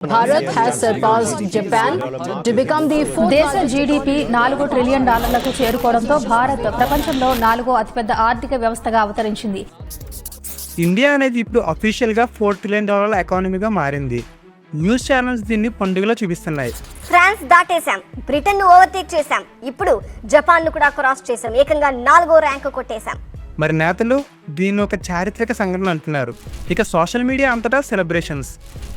Has surpassed Japan to become the fourth దేశ GDP నాలుగు trillion డాలర్లకు చేరుకోవడంతో భారత్ ప్రపంచంలో నాలుగో అతిపెద్ద ఆర్థిక వ్యవస్థగా అవతరించింది. ఇండియా అనేది ఇప్పుడు అఫీషియల్గా ఫోర్ ట్రిలియన్ డాలర్ల ఎకానమీగా మారింది. న్యూస్ ఛానల్స్ దీన్ని పండుగలో చూపిస్తున్నాయి. ఫ్రాన్స్ దాటేశాం. బ్రిటన్ను ఓవర్టేక్ చేశాం. ఇప్పుడు జపాన్ను కూడా క్రాస్ చేశాం. ఏకంగా నాలుగో ర్యాంక్ కొట్టేశాం. మరి నేతలు? దీన్ని ఒక చారిత్రక సంఘటన అంటున్నారు. ఇక సోషల్ మీడియా అంతటా సెలబ్రేషన్స్.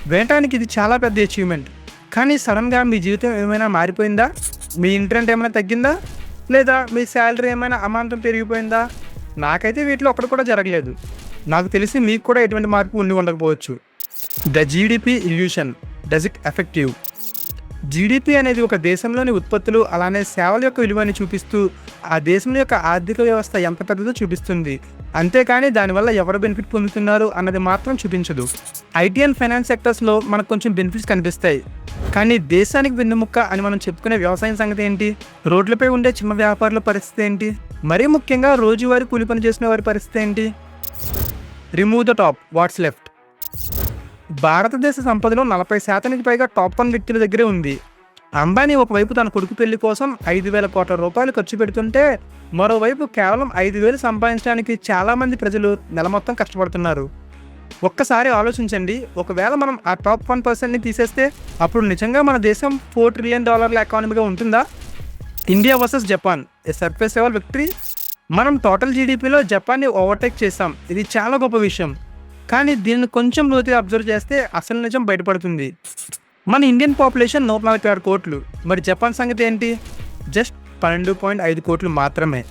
వినటానికి ఇది చాలా పెద్ద అచీవ్మెంట్ కానీ సడన్గా మీ జీవితం ఏమైనా మారిపోయిందా? మీ ఇంటర్నెట్ ఏమైనా తగ్గిందా? లేదా మీ శాలరీ ఏమైనా అమాంతం పెరిగిపోయిందా? నాకైతే వీటిలో ఒకటి కూడా జరగలేదు. నాకు తెలిసి మీకు కూడా ఎటువంటి మార్పు ఉండి ఉండకపోవచ్చు. The GDP illusion does it effective GDP అనేది ఒక దేశంలోని ఉత్పత్తులు అలానే సేవల యొక్క విలువని చూపిస్తూ ఆ దేశం యొక్క ఆర్థిక వ్యవస్థ ఎంత పెద్దదో చూపిస్తుంది. అంతేకాని దానివల్ల ఎవరు బెనిఫిట్ పొందుతున్నారు అన్నది మాత్రం చూపించదు. ఐటీ అండ్ ఫైనాన్స్ సెక్టర్స్లో మనకు కొంచెం బెనిఫిట్స్ కనిపిస్తాయి. కానీ దేశానికి వెన్నుముక్క అని మనం చెప్పుకునే వ్యవసాయం సంగతి ఏంటి? రోడ్లపై ఉండే చిన్న వ్యాపారుల పరిస్థితి ఏంటి? మరీ ముఖ్యంగా రోజువారీ కూలి పని చేసిన వారి పరిస్థితి ఏంటి? Remove the top what's left. భారతదేశ సంపదలో నలభై శాతానికి పైగా టాప్ వన్ వ్యక్తుల దగ్గరే ఉంది. అంబానీ ఒకవైపు తన కొడుకు పెళ్ళి కోసం ఐదు వేల కోట్ల రూపాయలు ఖర్చు పెడుతుంటే మరోవైపు కేవలం ఐదు వేలు సంపాదించడానికి చాలామంది ప్రజలు నెల మొత్తం కష్టపడుతున్నారు. ఒక్కసారి ఆలోచించండి ఒకవేళ మనం ఆ టాప్ వన్ పర్సెంట్ని తీసేస్తే అప్పుడు నిజంగా మన దేశం ఫోర్ ట్రిలియన్ డాలర్ల ఎకానమీగా ఉంటుందా? India versus Japan a surface ever victory? మనం టోటల్ జీడిపిలో జపాన్ని ఓవర్టేక్ చేసాం ఇది చాలా గొప్ప విషయం. కానీ దీన్ని కొంచెం లోతుగా అబ్జర్వ్ చేస్తే అసలు నిజం బయటపడుతుంది. మన ఇండియన్ పాపులేషన్ నూట నలభై ఆరు కోట్లు. మరి జపాన్ సంగతి ఏంటి? జస్ట్ పన్నెండు పాయింట్ ఐదు కోట్లు మాత్రమే.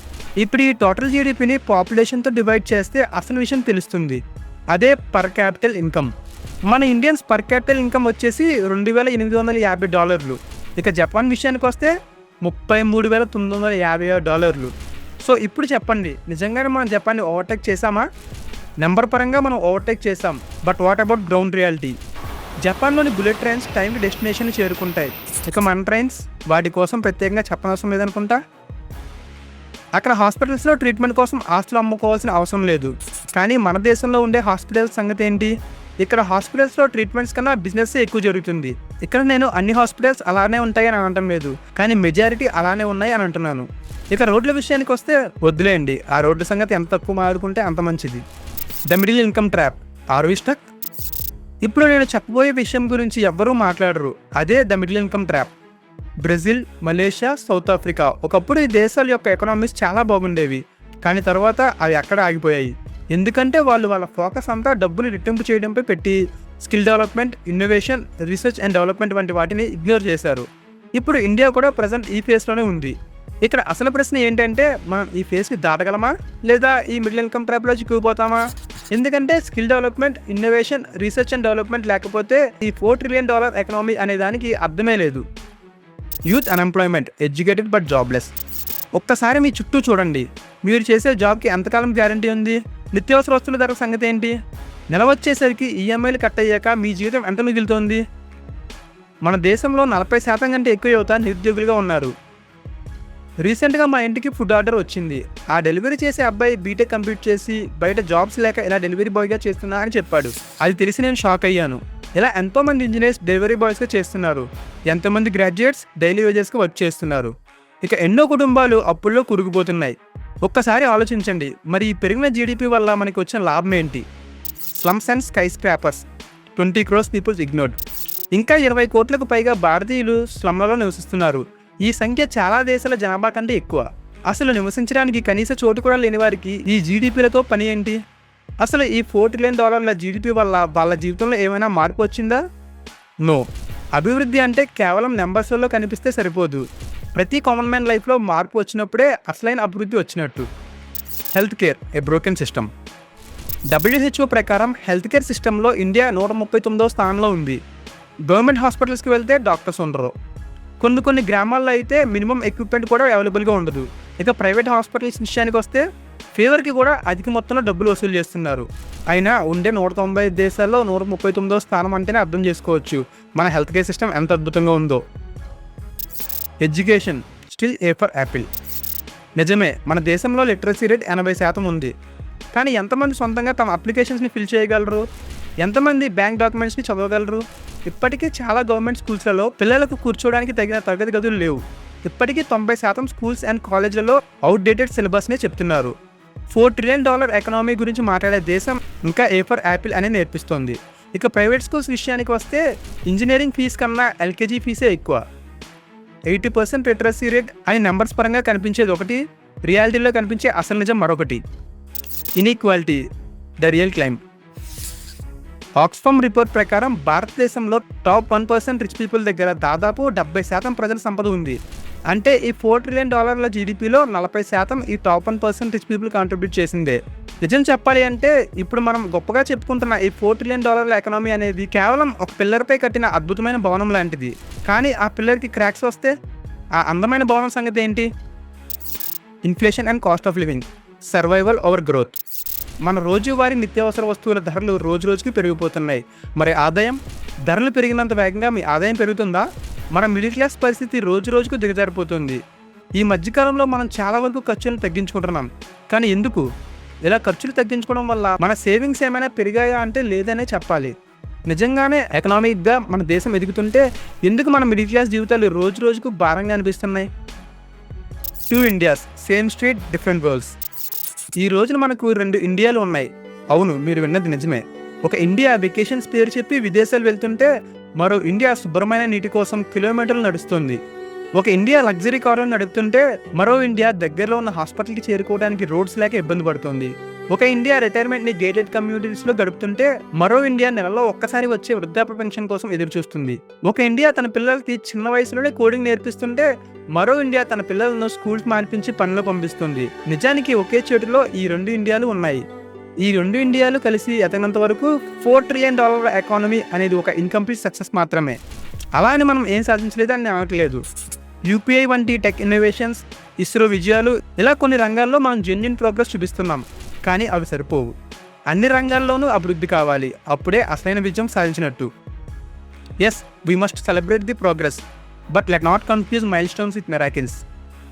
ఇప్పుడు ఈ టోటల్ జీడిపిని పాపులేషన్తో డివైడ్ చేస్తే అసలు విషయం తెలుస్తుంది. అదే పర్ క్యాపిటల్ ఇన్కమ్ మన ఇండియన్స్ పర్ క్యాపిటల్ ఇన్కమ్ వచ్చేసి రెండు వేల ఎనిమిది వందల యాభై డాలర్లు. ఇక జపాన్ విషయానికి వస్తే ముప్పై మూడు వేల తొమ్మిది వందల యాభై ఆరు డాలర్లు. సో ఇప్పుడు చెప్పండి నిజంగానే మనం జపాన్ని ఓవర్టేక్ చేసామా నెంబర్ పరంగా మనం ఓవర్టేక్ చేసాం but what about ground reality జపాన్లోని బుల్లెట్ ట్రైన్స్ టైంకి డెస్టినేషన్ చేరుకుంటాయి. ఇక మన ట్రైన్స్ వాటి కోసం ప్రత్యేకంగా చెప్పనవసరం లేదనుకుంటా? అక్కడ హాస్పిటల్స్లో ట్రీట్మెంట్ కోసం ఆస్తులు అమ్ముకోవాల్సిన అవసరం లేదు. కానీ మన దేశంలో ఉండే హాస్పిటల్స్ సంగతి ఏంటి? ఇక్కడ హాస్పిటల్స్లో ట్రీట్మెంట్స్ కన్నా బిజినెస్ ఎక్కువ జరుగుతుంది. ఇక్కడ నేను అన్ని హాస్పిటల్స్ అలానే ఉంటాయని అనటం లేదు. కానీ మెజారిటీ అలానే ఉన్నాయి అని అంటున్నాను. ఇక రోడ్ల విషయానికి వస్తే వద్దులేండి. ఆ రోడ్ల సంగతి ఎంత తక్కువ మారుకుంటే అంత మంచిది. The middle income trap. Are we stuck? ఇప్పుడు నేను చెప్పబోయే విషయం గురించి ఎవ్వరూ మాట్లాడరు. అదే the middle income trap. Brazil Malaysia South Africa. ఒకప్పుడు ఈ దేశాల యొక్క ఎకనామిక్స్ చాలా బాగుండేవి. కానీ తర్వాత అవి అక్కడ ఆగిపోయాయి. ఎందుకంటే వాళ్ళు వాళ్ళ ఫోకస్ అంతా డబ్బులు రెట్టింపు చేయడంపై పెట్టి skill development innovation research and development వంటి వాటిని ఇగ్నోర్ చేశారు. ఇప్పుడు ఇండియా కూడా ప్రజెంట్ ఈ ఫేస్లోనే ఉంది. ఇక్కడ అసలు ప్రశ్న ఏంటంటే మనం ఈ ఫేస్ని దాటగలమా? లేదా ఈ మిడిల్ ఇన్కమ్ ట్రాప్లో చిక్కుపోతామా ఎందుకంటే skill development innovation research and development లేకపోతే ఈ ఫోర్ ట్రిలియన్ డాలర్ ఎకనామీ అనే దానికి అర్థమే లేదు. Youth unemployment educated but jobless. ఒక్కసారి మీ చుట్టూ చూడండి. మీరు చేసే జాబ్కి ఎంతకాలం గ్యారంటీ ఉంది? నిత్యావసర వస్తువుల ధర సంగతి ఏంటి? నెల వచ్చేసరికి ఈఎంఐలు కట్ అయ్యాక మీ జీవితం ఎంత మిగులుతోంది? మన దేశంలో నలభై శాతం కంటే ఎక్కువ యువత నిరుద్యోగులుగా ఉన్నారు. రీసెంట్గా మా ఇంటికి ఫుడ్ ఆర్డర్ వచ్చింది. ఆ డెలివరీ చేసే అబ్బాయి బీటెక్ కంప్లీట్ చేసి బయట జాబ్స్ లేక ఇలా డెలివరీ బాయ్గా చేస్తున్నా అని చెప్పాడు. అది తెలిసి నేను షాక్ అయ్యాను. ఇలా ఎంతోమంది ఇంజనీర్స్ డెలివరీ బాయ్స్గా చేస్తున్నారు. ఎంతోమంది గ్రాడ్యుయేట్స్ డైలీ వేజెస్గా వర్క్ చేస్తున్నారు. ఇక ఎన్నో కుటుంబాలు అప్పుల్లో కురుగుపోతున్నాయి ఒక్కసారి ఆలోచించండి మరి ఈ పెరిగిన జీడిపి వల్ల మనకి వచ్చిన లాభం ఏంటి? Slums and skyscrapers twenty crores peoples ignored. ఇంకా ఇరవై కోట్లకు పైగా భారతీయులు స్లమ్లలో నివసిస్తున్నారు. ఈ సంఖ్య చాలా దేశాల జనాభా కంటే ఎక్కువ. అసలు నివసించడానికి కనీస చోటు కూడా లేని వారికి ఈ జీడిపిలతో పని ఏంటి? అసలు ఈ ఫోర్ ట్రిలియన్ డాలర్ల జీడిపి వల్ల వాళ్ళ జీవితంలో ఏమైనా మార్పు వచ్చిందా? నో. అభివృద్ధి అంటే కేవలం నెంబర్స్లో కనిపిస్తే సరిపోదు. ప్రతి కామన్ మ్యాన్ లైఫ్లో మార్పు వచ్చినప్పుడే అసలైన అభివృద్ధి వచ్చినట్టు. Health care a broken system. WHO ప్రకారం హెల్త్ కేర్ సిస్టంలో ఇండియా నూట ముప్పై తొమ్మిదో స్థానంలో ఉంది. గవర్నమెంట్ హాస్పిటల్స్కి వెళ్తే డాక్టర్స్ ఉండరు. కొన్ని కొన్ని గ్రామాల్లో అయితే మినిమం ఎక్విప్మెంట్ కూడా అవైలబుల్గా ఉండదు. ఇక ప్రైవేట్ హాస్పిటల్స్ విషయానికి వస్తే ఫీవర్కి కూడా అధిక మొత్తంలో డబ్బులు వసూలు చేస్తున్నారు. అయినా ఉండే నూట తొంభై దేశాల్లో నూట ముప్పై తొమ్మిదో స్థానం అంటేనే అర్థం చేసుకోవచ్చు. మన హెల్త్ కేర్ సిస్టమ్ ఎంత అద్భుతంగా ఉందో. Education still a for apple నిజమే మన దేశంలో లిటరసీ రేట్ ఎనభై శాతం ఉంది. కానీ ఎంతమంది సొంతంగా తమ అప్లికేషన్స్ని ఫిల్ చేయగలరు? ఎంతమంది బ్యాంక్ డాక్యుమెంట్స్ని చదవగలరు? ఇప్పటికీ చాలా గవర్నమెంట్ స్కూల్స్లలో పిల్లలకు కూర్చోవడానికి తగిన తరగతి గదులు లేవు. ఇప్పటికీ తొంభై శాతం స్కూల్స్ అండ్ కాలేజీలలో అవుట్డేటెడ్ సిలబస్నే చెప్తున్నారు. ఫోర్ ట్రిలియన్ డాలర్ ఎకనామీ గురించి మాట్లాడే దేశం ఇంకా ఏ ఫర్ యాపిల్ అని నేర్పిస్తోంది. ఇక ప్రైవేట్ స్కూల్స్ విషయానికి వస్తే ఇంజనీరింగ్ ఫీజు కన్నా ఎల్కేజీ ఫీజే ఎక్కువ. ఎయిటీ పర్సెంట్ లిటరసీ రేట్ అని నెంబర్స్ పరంగా కనిపించేది ఒకటి రియాలిటీలో కనిపించే అసలు నిజం మరొకటి. Inequality the real claim. Oxfam report ప్రకారం భారతదేశంలో top one percent rich people దగ్గర దాదాపు డెబ్బై శాతం ప్రజల సంపద ఉంది. అంటే ఈ ఫోర్ ట్రిలియన్ డాలర్ల జీడిపిలో నలభై శాతం ఈ top one percent rich people contribute చేసిందే. నిజం చెప్పాలి అంటే ఇప్పుడు మనం గొప్పగా చెప్పుకుంటున్న ఈ ఫోర్ ట్రిలియన్ డాలర్ల ఎకనామీ అనేది కేవలం ఒక పిల్లర్పై కట్టిన అద్భుతమైన భవనం లాంటిది. కానీ ఆ పిల్లర్కి క్రాక్స్ వస్తే ఆ అందమైన భవనం సంగతి ఏంటి? Inflation and cost of living survival over growth మన రోజువారీ నిత్యావసర వస్తువుల ధరలు రోజు రోజుకి పెరిగిపోతున్నాయి. మరి ఆదాయం? ధరలు పెరిగినంత వేగంగా మీ ఆదాయం పెరుగుతుందా? మన మిడిల్ క్లాస్ పరిస్థితి రోజు రోజుకు దిగజారిపోతుంది. ఈ మధ్యకాలంలో మనం చాలా వరకు ఖర్చులను తగ్గించుకుంటున్నాం. కానీ ఎందుకు? ఇలా ఖర్చులు తగ్గించుకోవడం వల్ల మన సేవింగ్స్ ఏమైనా పెరిగాయా అంటే లేదనే చెప్పాలి. నిజంగానే ఎకనామిక్గా మన దేశం ఎదుగుతుంటే ఎందుకు మన మిడిల్ క్లాస్ జీవితాలు రోజు రోజుకు భారంగా అనిపిస్తున్నాయి? Two Indias same street different worlds ఈ రోజున మనకు రెండు ఇండియాలు ఉన్నాయి. అవును మీరు విన్నది నిజమే. ఒక ఇండియా వెకేషన్స్ పేరు చెప్పి విదేశాలు వెళ్తుంటే మరో ఇండియా శుభ్రమైన నీటి కోసం కిలోమీటర్లు నడుస్తుంది. ఒక ఇండియా లగ్జరీ కారులు నడుపుతుంటే మరో ఇండియా దగ్గరలో ఉన్న హాస్పిటల్కి చేరుకోవడానికి రోడ్స్ లేక ఇబ్బంది పడుతుంది. ఒక ఇండియా రిటైర్మెంట్ని గేటెడ్ కమ్యూనిటీస్లో గడుపుతుంటే మరో ఇండియా నెలలో ఒక్కసారి వచ్చే వృద్ధాప్య పెన్షన్ కోసం ఎదురు చూస్తుంది ఒక ఇండియా తన పిల్లలకి చిన్న వయసులోనే కోడింగ్ నేర్పిస్తుంటే మరో ఇండియా తన పిల్లలను స్కూల్స్ మాన్పించి పనులు పంపిస్తుంది. నిజానికి ఒకే చోటులో ఈ రెండు ఇండియాలు ఉన్నాయి. ఈ రెండు ఇండియాలు కలిసి ఎతగినంత వరకు ఫోర్ ట్రిలియన్ డాలర్ ఎకానమీ అనేది ఒక ఇన్కంప్లీట్ సక్సెస్ మాత్రమే. అలా అని మనం ఏం సాధించలేదు అని అనట్లేదు. యూపీఐ వంటి టెక్ ఇన్నోవేషన్స్ ఇస్రో విజయాలు ఇలా కొన్ని రంగాల్లో మనం జెన్యున్ ప్రోగ్రెస్ చూపిస్తున్నాం. కానీ అవి సరిపోవు. అన్ని రంగాల్లోనూ అభివృద్ధి కావాలి. అప్పుడే అసలైన విజయం సాధించినట్టు. Yes we must celebrate the progress but let not confuse milestones with miracles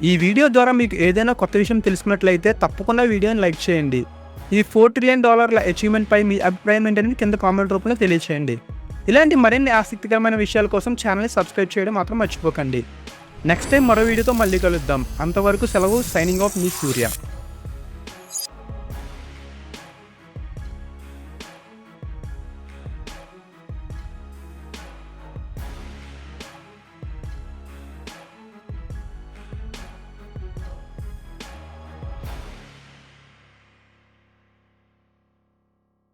ఈ వీడియో ద్వారా మీకు ఏదైనా కొత్త విషయం తెలుసుకున్నట్లయితే తప్పకుండా వీడియోని లైక్ చేయండి. ఈ ఫోర్ ట్రిలియన్ డాలర్ల అచీవ్మెంట్పై మీ అభిప్రాయం ఏంటనేది కింద కామెంట్ రూపంలో తెలియచేయండి. ఇలాంటి మరిన్ని ఆసక్తికరమైన విషయాల కోసం ఛానల్ని సబ్స్క్రైబ్ చేయడం మాత్రం మర్చిపోకండి. నెక్స్ట్ టైం మరో వీడియోతో మళ్ళీ కలుద్దాం. అంతవరకు సెలవు సైనింగ్ ఆఫ్ మీ సూర్య.